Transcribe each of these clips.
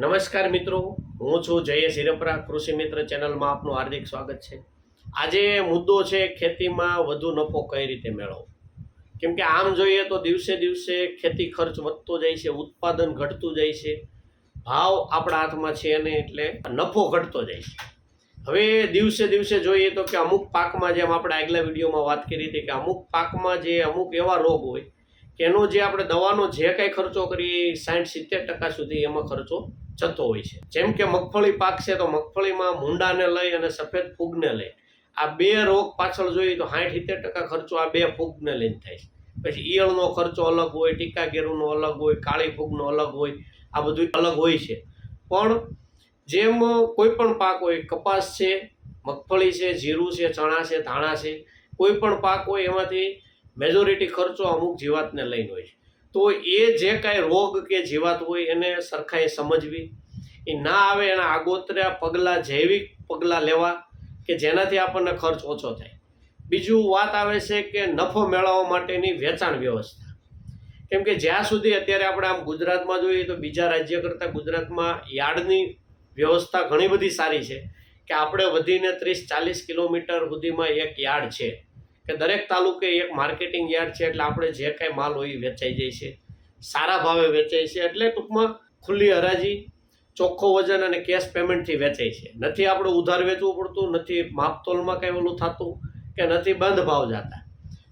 નમસ્કાર મિત્રો, હું છું જયેશ હિરપરા, કૃષિ મિત્ર ચેનલમાં આપનું હાર્દિક સ્વાગત છે. આજે મુદ્દો છે ખેતીમાં વધુ નફો કઈ રીતે મેળવવો? કેમ કે આમ જોઈએ તો દિવસે દિવસે ખેતી ખર્ચ વધતો જાય છે, ઉત્પાદન ઘટતું જાય છે, ભાવ આપણા હાથમાં છે અને એટલે નફો ઘટતો જાય છે. હવે દિવસે દિવસે જોઈએ તો કે અમુક પાકમાં જેમ આપણે આગલા વિડીયોમાં વાત કરી હતી કે અમુક પાકમાં જે અમુક એવા રોગ હોય કે એનો જે આપણે દવાનો જે કાંઈ ખર્ચો કરીએ સાઠ સિત્તેર ટકા સુધી એમાં ખર્ચો જતો હોય છે. જેમ કે મગફળી પાક છે તો મગફળીમાં મૂંડાને લઈ અને સફેદ ફૂગને લઈ. આ બે રોગ પાછળ જોઈએ તો સાઠ સિત્તેર ટકા ખર્ચો આ બે ફૂગને લઈને થાય છે. પછી ઈયળનો ખર્ચો અલગ હોય, ટીકા ગેરુનો અલગ હોય, કાળી ફૂગનો અલગ હોય, આ બધું અલગ હોય છે. પણ જેમ કોઈ પણ પાક હોય, કપાસ છે, મગફળી છે, જીરું છે, ચણા છે, ધાણા છે, કોઈ પણ પાક હોય એમાંથી મેજોરિટી ખર્ચો અમુક જીવાતને લઈને હોય છે. તો એ જે કાંઈ રોગ કે જીવાત હોય એને સરખાએ સમજવી. એ ના આવે એના આગોતરા પગલાં, જૈવિક પગલાં લેવા કે જેનાથી આપણને ખર્ચ ઓછો થાય. બીજું વાત આવે છે કે નફો મેળવવા માટેની વેચાણ વ્યવસ્થા. કેમ કે જ્યાં સુધી અત્યારે આપણે આમ ગુજરાતમાં જોઈએ તો બીજા રાજ્ય કરતાં ગુજરાતમાં યાર્ડની વ્યવસ્થા ઘણી બધી સારી છે કે આપણે વધીને ત્રીસ ચાલીસ કિલોમીટર સુધીમાં એક યાર્ડ છે. કે દરેક તાલુકે એક માર્કેટિંગ યાર્ડ છે એટલે આપણે જે કાંઈ માલ હોય એ વેચાઈ જાય છે. સારા ભાવે વેચાય છે એટલે ટૂંકમાં ખુલ્લી હરાજી, ચોખ્ખો વજન અને કેશ પેમેન્ટથી વેચાય છે. નથી આપણે ઉધાર વેચવું પડતું, નથી માપતોલમાં કંઈ ઓલું થતું કે નથી બંધ ભાવ જતા.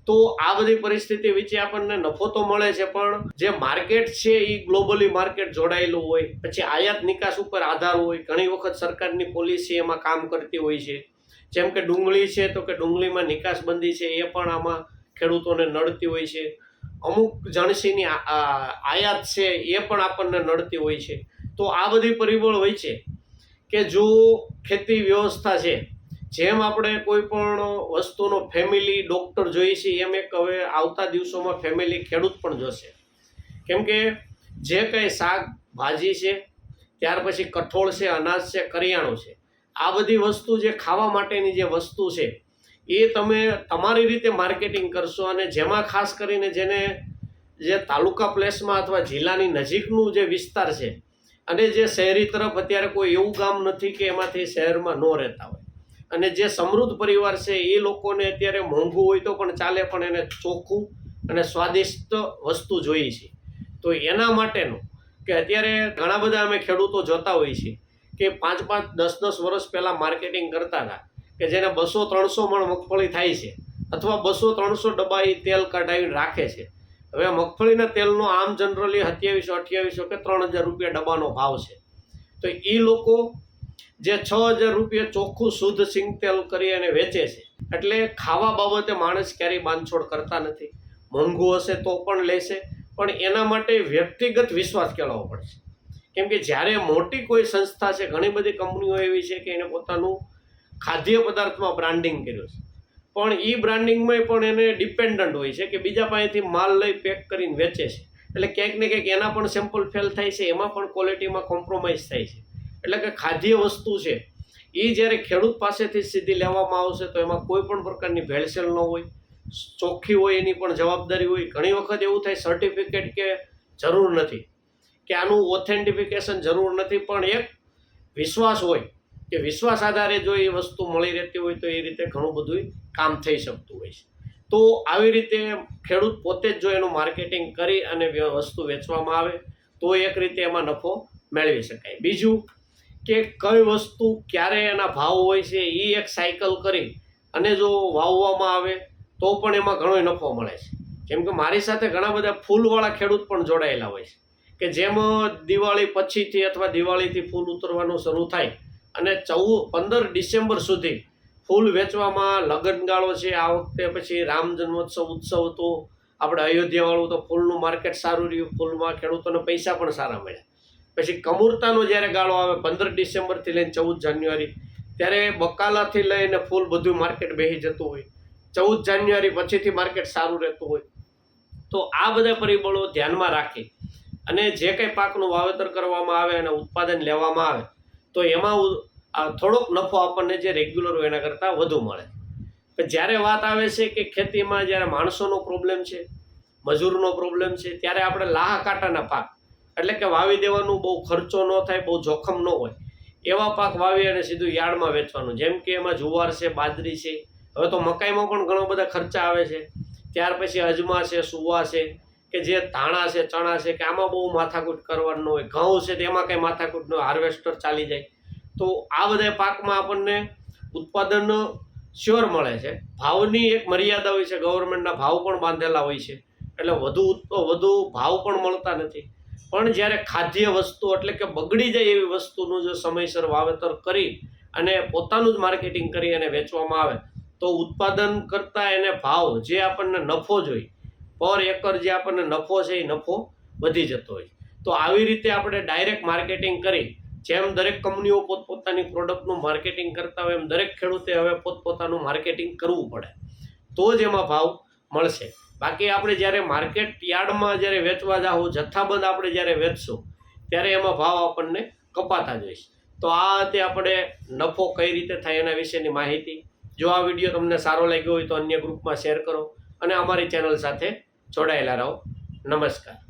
તો આ બધી પરિસ્થિતિ વિશે આપણને નફો તો મળે છે પણ જે માર્કેટ છે એ ગ્લોબલી માર્કેટ જોડાયેલું હોય, પછી આયાત નિકાસ ઉપર આધાર હોય, ઘણી વખત સરકારની પોલિસી એમાં કામ કરતી હોય છે. જેમ કે ડુંગળી છે, તો કે ડુંગળીમાં નિકાસબંધી છે, એ પણ આમાં ખેડૂતોને નડતી હોય છે. અમુક જણસીની આયાત છે, એ પણ આપણને નડતી હોય છે. તો આ બધી પરિબળ હોય છે કે જો ખેતી વ્યવસ્થા છે, જેમ આપણે કોઈ પણ વસ્તુનો ફેમિલી ડૉક્ટર જોઈએ છે, એમ એક હવે આવતા દિવસોમાં ફેમિલી ખેડૂત પણ જોશે. કેમ કે જે કંઈ શાક ભાજી છે, ત્યાર પછી કઠોળ છે, અનાજ છે, કરિયાણું છે. આ બધી વસ્તુ જે ખાવા માટેની જે વસ્તુ છે, એ તમે તમારી રીતે માર્કેટિંગ કરશો અને જેમાં ખાસ કરીને જેને જે તાલુકા પ્લેસમાં અથવા જિલ્લાની નજીકનું જે વિસ્તાર છે, અને જે શહેરી તરફ અત્યારે કોઈ એવું ગામ નથી કે એમાંથી શહેરમાં ન રહેતા હોય. અને જે સમૃદ્ધ પરિવાર છે, એ લોકોને અત્યારે મોંઘું હોય તો પણ ચાલે, પણ એને ચોખ્ખું અને સ્વાદિષ્ટ વસ્તુ જોઈએ છે. તો એના માટેનું, કે અત્યારે ઘણા બધા અમે ખેડૂતો જોતા હોઈએ છીએ કે પાંચ પાંચ દસ દસ વર્ષ પહેલાં માર્કેટિંગ કરતા હતા, કે જેને બસો ત્રણસો મણ મગફળી થાય છે, અથવા બસો ત્રણસો ડબ્બા એ તેલ કઢાવીને રાખે છે. હવે મગફળીના તેલનો આમ જનરલી સત્યાવીસો, અઠ્યાવીસો કે ત્રણ હજાર રૂપિયા ડબ્બાનો ભાવ છે. તો એ લોકો જે છ હજાર રૂપિયા ચોખ્ખું શુદ્ધ સિંગ તેલ કરી અને વેચે છે. એટલે ખાવા બાબતે માણસ ક્યારેય બાંધછોડ કરતા નથી. મોંઘું હશે તો પણ લેશે, પણ એના માટે વ્યક્તિગત વિશ્વાસ કેળવવો પડશે. કેમ કે જ્યારે મોટી કોઈ સંસ્થા છે, ઘણી બધી કંપનીઓ એવી છે કે એને પોતાનું ખાદ્ય પદાર્થમાં બ્રાન્ડિંગ કર્યું છે. પણ એ બ્રાન્ડિંગમાં પણ એને ડિપેન્ડન્ટ હોય છે કે બીજા પાસેથી માલ લઈ પેક કરીને વેચે છે. એટલે ક્યાંક ને ક્યાંક એના પણ સેમ્પલ ફેલ થાય છે, એમાં પણ ક્વોલિટીમાં કોમ્પ્રોમાઇઝ થાય છે. એટલે કે ખાદ્ય વસ્તુ છે એ જ્યારે ખેડૂત પાસેથી સીધી લેવામાં આવશે તો એમાં કોઈ પણ પ્રકારની ભેળસેળ ન હોય, ચોખ્ખી હોય એની પણ જવાબદારી હોય. ઘણી વખત એવું થાય સર્ટિફિકેટ કે જરૂર નથી. કે આનું ઓથેન્ટિફિકેશન જરૂર નથી, પણ એક વિશ્વાસ હોય કે વિશ્વાસ આધારે જો એ વસ્તુ મળી રહેતી હોય તો એ રીતે ઘણું બધું કામ થઈ શકતું હોય છે. તો આવી રીતે ખેડૂત પોતે જ જો એનું માર્કેટિંગ કરી અને વસ્તુ વેચવામાં આવે, તો એક રીતે એમાં નફો મેળવી શકાય. બીજું કે કઈ વસ્તુ ક્યારે એના ભાવ હોય છે, એ એક સાયકલ કરી અને જો વાવવામાં આવે, તો પણ એમાં ઘણો નફો મળે છે. કેમ કે મારી સાથે ઘણા બધા ફૂલવાળા ખેડૂત પણ જોડાયેલા હોય છે. કે જેમાં દિવાળી પછીથી અથવા દિવાળીથી ફૂલ ઉતરવાનું શરૂ થાય અને ચૌદ, પંદર ડિસેમ્બર સુધી ફૂલ વેચવામાં લગ્નગાળો છે. આ વખતે પછી રામ જન્મોત્સવ ઉત્સવ તો આપણે અયોધ્યાવાળું તો ફૂલનું માર્કેટ સારું રહ્યું. ફૂલમાં ખેડૂતોને પૈસા પણ સારા મળ્યા. પછી કમૂરતાનો જ્યારે ગાળો આવે પંદર ડિસેમ્બરથી લઈને ચૌદ જાન્યુઆરી, ત્યારે બકાલાથી લઈને ફૂલ બધું માર્કેટ બેસી જતું હોય. ચૌદ જાન્યુઆરી પછીથી માર્કેટ સારું રહેતું હોય. તો આ બધા પરિબળો ધ્યાનમાં રાખી અને જે કંઈ પાકનું વાવેતર કરવામાં આવે અને ઉત્પાદન લેવામાં આવે, તો એમાં થોડોક નફો આપણને જે રેગ્યુલર હોય એના કરતાં વધુ મળે. પણ જ્યારે વાત આવે છે કે ખેતીમાં જ્યારે માણસોનો પ્રોબ્લેમ છે, મજૂરનો પ્રોબ્લેમ છે, ત્યારે આપણે લાહ કાંટાના પાક, એટલે કે વાવી દેવાનું બહુ ખર્ચો ન થાય, બહુ જોખમ ન હોય, એવા પાક વાવી અને સીધું યાર્ડમાં વેચવાનું. જેમ કે એમાં જુવાર છે, બાજરી છે, હવે તો મકાઈમાં પણ ઘણો બધા ખર્ચા આવે છે. ત્યાર પછી અજમા છે, સુવા છે કે જે ધાણા છે, ચણા છે કે આમાં બહુ માથાકૂટ કરવાનું હોય, ઘઉં છે તેમાં કંઈ માથાકૂટ ન હાર્વેસ્ટર ચાલી જાય. તો આ બધા પાકમાં આપણને ઉત્પાદન શ્યોર મળે છે. ભાવની એક મર્યાદા હોય છે ગવર્મેન્ટના ભાવ પણ બાંધેલા હોય છે. એટલે વધુ વધુ ભાવ પણ મળતા નથી. પણ જ્યારે ખાદ્ય વસ્તુ એટલે કે બગડી જાય એવી વસ્તુનું જો સમયસર વાવેતર કરી અને પોતાનું જ માર્કેટિંગ કરી અને વેચવામાં આવે, તો ઉત્પાદન કરતાં એને ભાવ જે આપણને નફો જોઈ પર એકર જે આપણને નફો છે એ નફો વધી જતો હોય. તો આવી રીતે આપણે ડાયરેક્ટ માર્કેટિંગ કરી, જેમ દરેક કંપનીઓ પોતપોતાની પ્રોડક્ટનું માર્કેટિંગ કરતા હોય એમ દરેક ખેડૂતે હવે પોતપોતાનું માર્કેટિંગ કરવું પડે. તો જ એમાં ભાવ મળશે. બાકી આપણે જ્યારે માર્કેટ યાર્ડમાં જ્યારે વેચવા જાઓ જથ્થાબંધ આપણે જ્યારે વેચશું, ત્યારે એમાં ભાવ આપણને કપાતા જઈશ તો આ હતી આપણે નફો કઈ રીતે થાય એના વિશેની માહિતી. જો આ વીડિયો તમને સારો લાગ્યો હોય તો અન્ય ગ્રુપમાં શેર કરો અને અમારી ચેનલ સાથે જોડાયેલા રહો. નમસ્કાર.